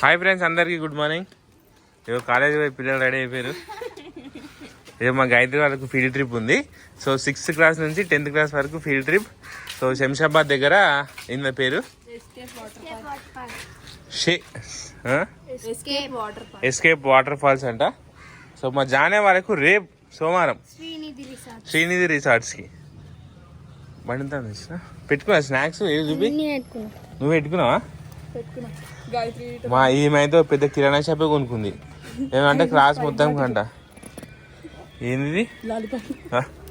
Hi friends అందరికీ good morning ఇదో college పోయి పిల్లలు రెడీ అయిపోయారు. ఇదో మా గాయత్రి వాళ్ళకు ఫీల్డ్ ట్రిప్ ఉంది. సో సిక్స్త్ క్లాస్ నుంచి టెన్త్ క్లాస్ వరకు ఫీల్డ్ ట్రిప్ సో శంషాబాద్ దగ్గర ఇంత పేరు? ఎస్కేప్ వాటర్ ఫాల్స్ అంట. సో మా జానే వాళ్ళకు రేపు సోమవారం. శ్రీనిధి రిసార్ట్ శ్రీనిధి రిసార్ట్స్కి బండి పెట్టుకున్నా స్నాక్స్ ఏది చూపి? నువ్వు పెట్టుకున్నావా? మా ఈమెతో పెద్ద కిరాణా షాపే కొనుక్కుంది. ఏమంటే క్లాస్ మొత్తం కంట ఏంది లాలిపాప్.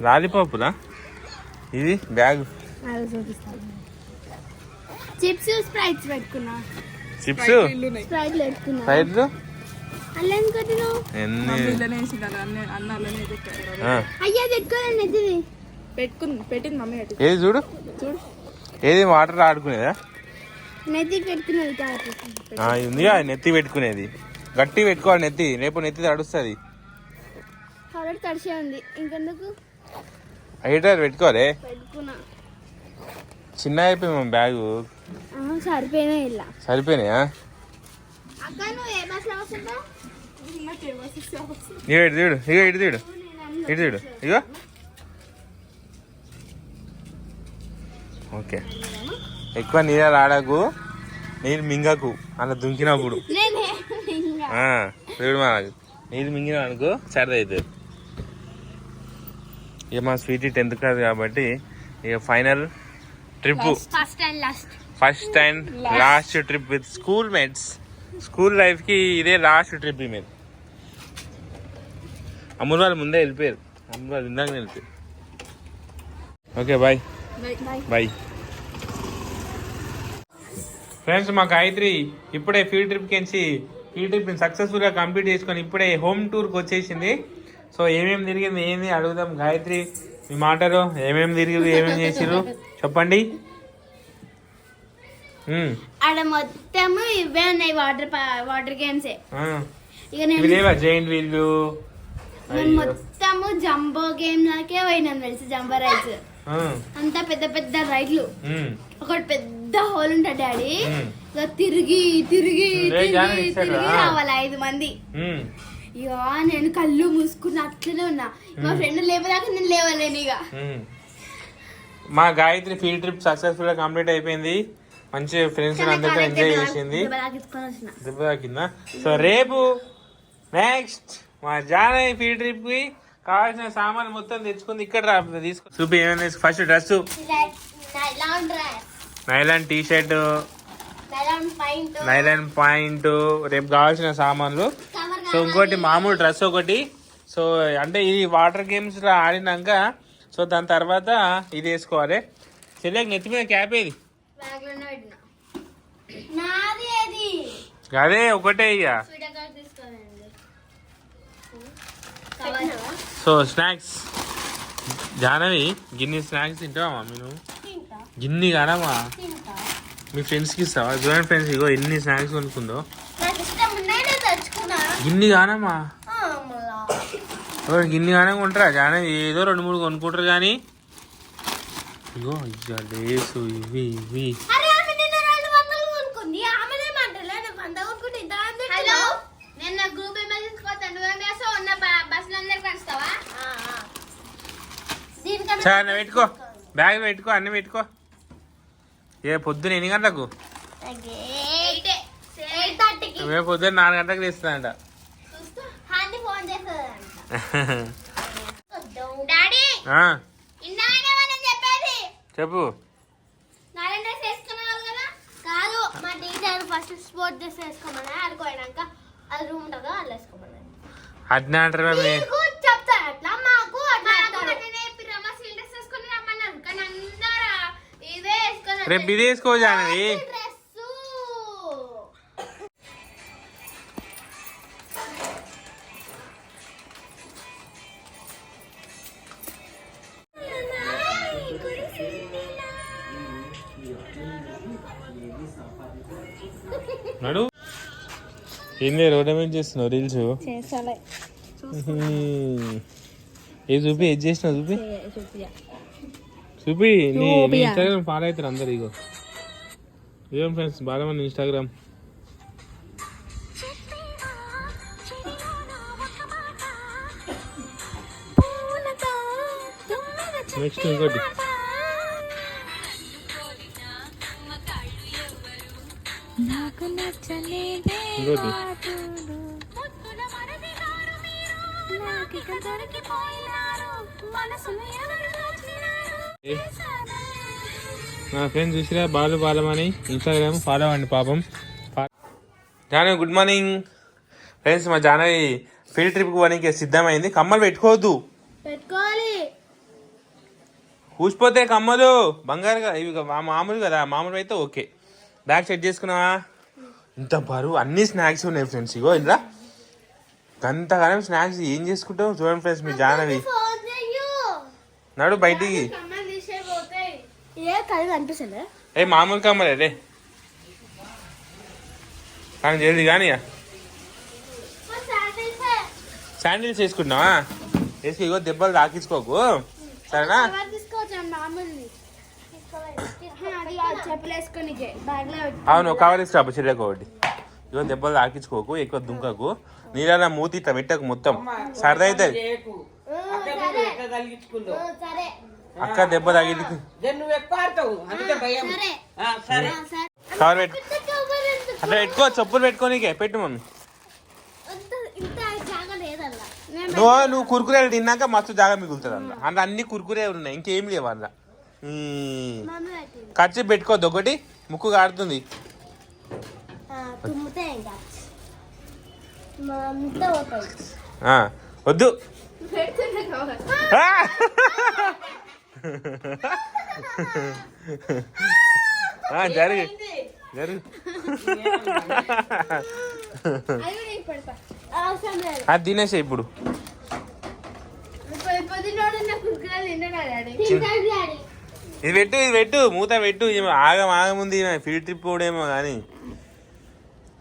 లాలీపాపులా? ఇది బ్యాగ్. చిప్స్ స్ప్రైట్స్ పెట్టుకున్నా. చిప్స్? స్ప్రైట్ పెట్టుకున్నా. సైడ్లు అలా ఎందుకు ఎన్ని? ఆ, అయ్యా పెట్టుకోవాలండి ఇది పెట్టుకుంది పెట్టింది మమ్మీ పెట్టి ఏది చూడు? చూడు. ఏది వాటర్ ఆడుకునేదా? ఇది ఉందిగా నెత్తి పెట్టుకునేది. గట్టి పెట్టుకోవాలి నెత్తి రేపు నెత్తి తడుస్తుంది. ఉంది. ఇంకెందుకు? హైటర్ పెట్టుకోవాలి. పెట్టుకున్నా. చిన్న అయిపోయింది మా బ్యాగు. సరిపోయినా ఇలా. సరిపోయినాయా? ఇటు చూడు ఇటు చూడు ఇటు చూడు ఇగో. ఓకే. ఎక్కువ నీళ్ళు ఆడకు నీళ్ళు మింగకు అలా దుంకినప్పుడు. చూడు మనకు నీళ్ళు మింగిన అనుకో సరదా అవుతుంది ఇక మా స్వీటీ టెన్త్ క్లాస్ కాబట్టి ఇక final trip. First and last trip with schoolmates school లైఫ్కి ఇదే లాస్ట్ ట్రిప్ మీద అమ్ములు వాళ్ళు ముందే వెళ్ళిపోయారు. అమ్ములు వాళ్ళు ఇందాక వెళ్ళిపోయారు. ఓకే బాయ్ బాయ్ ఫ్రెండ్స్ మా గాయత్రి ఇప్పుడే ఫీల్డ్ ట్రిప్కి ఎంచి ఫీల్డ్ ట్రిప్ సక్సెస్ఫుల్గా కంప్లీట్ చేసుకొని ఇప్పుడే హోమ్ టూర్కి వచ్చేసింది. సో ఏమేమి తిరిగింది ఏంది అడుగుదాం. గాయత్రి మీ మాటలు ఏమేమి తిరిగి ఏమేమి చేసిర్రు? చెప్పండి. ఉమ్, ఆడ మొత్తం ఇవే ఉన్నాయి వాటర్ గేమ్స్. ఇక జైంట్ వీళ్ళు మొత్తము జంబో గేమ్ లాకే పోయినాం తెలుసు? Jumbo rides. ఆ, అంతా పెద్ద పెద్ద రైడ్లు. ఒకటి పెద్ద హోల్ ఉంటుంది డాడీ. తిరిగి తిరిగి తిరిగి తిరిగి. రావాలి ఐదు మంది. ఇక నేను కళ్ళు మూసుకున్న అట్లనే ఉన్నా. మా ఫ్రెండ్ లేవదాకా నేను లేవలేను ఇక. మా గాయత్రి ఫీల్డ్ ట్రిప్ సక్సెస్ఫుల్గా కంప్లీట్ అయిపోయింది. మంచి ఫ్రెండ్స్ అందరితో ఎంజాయ్ చేసింది. దెబ్బ తాకిందా? సో రేపు నెక్స్ట్ మా జానయ్య ఫీల్డ్ ట్రిప్కి కావాల్సిన సామాన్ మొత్తం తెచ్చుకుంది ఇక్కడ రా తీసుకో చూపి ఏమైనా first dress nylon T shirt nylon pant రేపు కావాల్సిన సామాన్లు. సో ఇంకోటి మామూలు డ్రెస్ ఒకటి. సో అంటే ఇది వాటర్ గేమ్స్లో ఆడినాక సో దాని తర్వాత ఇది వేసుకోవాలి. చెల్లెకి నెత్తి మీద క్యాప్ ఏది? అదే ఒకటే ఇక సో స్నాక్స్. జానవి గిన్ని స్నాక్స్ తింటావా తింటా. గిన్ని కానమ్మా తింటా. మీ ఫ్రెండ్స్కి ఇస్తావా? చూడండి ఫ్రెండ్స్ ఇగో ఎన్ని స్నాక్స్ కొనుక్కుందో. గిన్ని కానమ్మా ఎవరు గిన్ని కానే కొంటారా? జానవి ఏదో రెండు మూడు కొనుక్కుంటారు కానీ ఇగో ఇయ్య లేసు ఇవి ఇవి అరే ఆమె నిన్న రెండు వందలు కొనుక్కుంది ఆమెనే మంటలే నేను వంద కొనుక్కుంటే ఇంత హలో నిన్న గ్రూప్ మెసేజ్ కోతా నువ్వేం చేస్తావు ఉన్న బస్సులు అందరు కలుస్తావా చాలా పెట్టుకో. బ్యాగ్ పెట్టుకో అన్ని పెట్టుకో. ఏ పొద్దున ఎన్ని గంటలకు? రేపు పొద్దున్న నాలుగు గంటలకు తెస్తుందంట చెప్పు. నారాయణ డ్రెస్ వేసుకున్నావు కదా కాదు మా టీచర్ ఫస్ట్ స్పోర్ట్ డ్రెస్ వేసుకోమని ఆడుకోయినాక అది రూమ్ ఉంటుందో అది వేసుకోమని అట్నే అంటారు మరి మీకు చెప్తారు అట్లా మాకు అట్లా రమ్మ సిల్ డ్రెస్ వేసుకుని రమ్మన్నారు కానీ అందరూ ఇవే వేసుకొని రేపు ఇది వేసుకో జానవి డ్రెస్ నడు. ఏంది రోడ్ మీద చేస్తున్నావు రీల్స్. చేసాలే ఏ చూపి ఏది చేసినావు చూపి? చూపి నీ నీ ఇన్స్టాగ్రామ్ ఫాలో అవుతారు అందరు ఇగో. ఏం ఫ్రెండ్స్ బాగా మంది ఇన్స్టాగ్రామ్ నెక్స్ట్ ఇంకోటి. ఇంకోటి. మనసును నా ఫ్రెండ్స్ చూసిరా? బాలు బాలమని. ఇన్స్టాగ్రామ్ ఫాలో అవ్వండి పాపం. జానవి గుడ్ మార్నింగ్ ఫ్రెండ్స్ మా జానవి ఫీల్డ్ ట్రిప్కి పోనీకి సిద్ధమైంది. కమ్మలు పెట్టుకోవద్దు. పెట్టుకోవాలి. కూసిపోతే కమ్మలు. బంగారు కదా ఇవి మామూలు కదా మామూలు అయితే ఓకే. బ్యాగ్ సెట్ చేసుకున్నావా? ఇంత బరువు అన్ని స్నాక్స్ ఉన్నాయి ఫ్రెండ్స్ ఇగో ఇలా గంతగానం స్నాక్స్ ఏం చేసుకుంటావు? చూడండి ఫ్రెండ్స్ మీ జానవి. నడు బయటికి కమ్మలు తీసే పోతాయి ఏ కళ్ళు ఏ మామూలు కమ్మలే రే. కానీ జల్ది కానీ. శాండిల్స్ వేసుకుంటున్నావా? వేసుకు ఇగో దెబ్బలు తాకించుకోకు. సరేనా? అవును కవర్ ఇస్తా చిరకు ఒకటి. ఇగో దెబ్బలు తాకించుకోకు ఎక్కువ దుంకకు. నీళ్ళ మూతి ఇట్లా పెట్టకు మొత్తం. సరదా అవుతుంది. సరే. అక్క దెబ్బ తగిలి నువ్వు ఎక్కువ ఆడతావు. అందుకే భయం. సరే. ఆ, సరే. కవర్ పెట్టు అట్లా పెట్టుకో చెప్పులు పెట్టుకోనికే పెట్టు మమ్మీ. నువ్వు నువ్వు కురుకురేలు తిన్నాక మస్తు జాగా మిగులుతుంది అందులో అందులో అన్ని కురుకురే ఉన్నాయి. ఇంకేం లేవు అందులో. ఖర్చు పెట్టుకోవద్దు ఒకటి ముక్కు కాడుతుంది వద్దు. జరుగు జరుగు అది తినేసే ఇప్పుడు. ఇది పెట్టు ఇది పెట్టు మూత పెట్టు ఈమె ఆగం ఆగముంది ఈమె ఫీల్డ్ ట్రిప్ కూడా ఏమో కానీ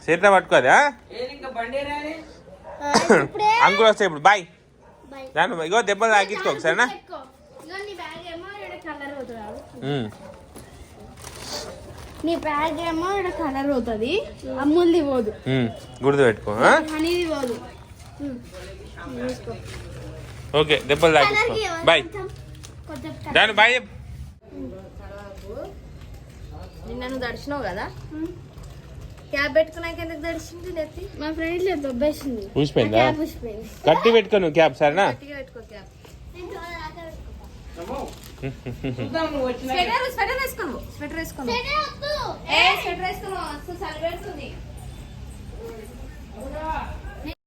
చేతిలో పట్టుకోదా ఏది ఇంకా బండి రాని ఇప్పుడే అంకుల్ వస్తే ఇప్పుడు బాయ్ దాని ఇగో దెబ్బలు తాకించుకోకు సరేనా? నీ బ్యాగ్ ఏమో ఇక్కడ కలర్ అవుతుంది ఉమ్. నీ బ్యాగ్ ఏమో ఇక్కడ కలర్ అవుతుంది అమ్ముల్ది పోదు. గుర్తు పెట్టుకో ఆ? హనీది పోదు. ఓకే దెబ్బలు తాకించుకో బాయ్. కొంచెం దాని బాయ్. నిన్న నువ్వు దర్శనవు కదా? క్యాబ్ పెట్టుకున్నాక ఎందుకు దర్శింది నెత్తి? మా ఫ్రెండ్ ఇట్లా దొబ్బేసింది. ఊసిపోయిందా? క్యాబ్ ఊసిపోయింది. గట్టి పెట్టుకో నువ్వు క్యాబ్ సరేనా? గట్టిగా పెట్టుకో స్వెటర్ స్వెటర్ వేసుకోను స్వెటర్ వేసుకోను స్వెటర్ వేసుకోను అసలు చలి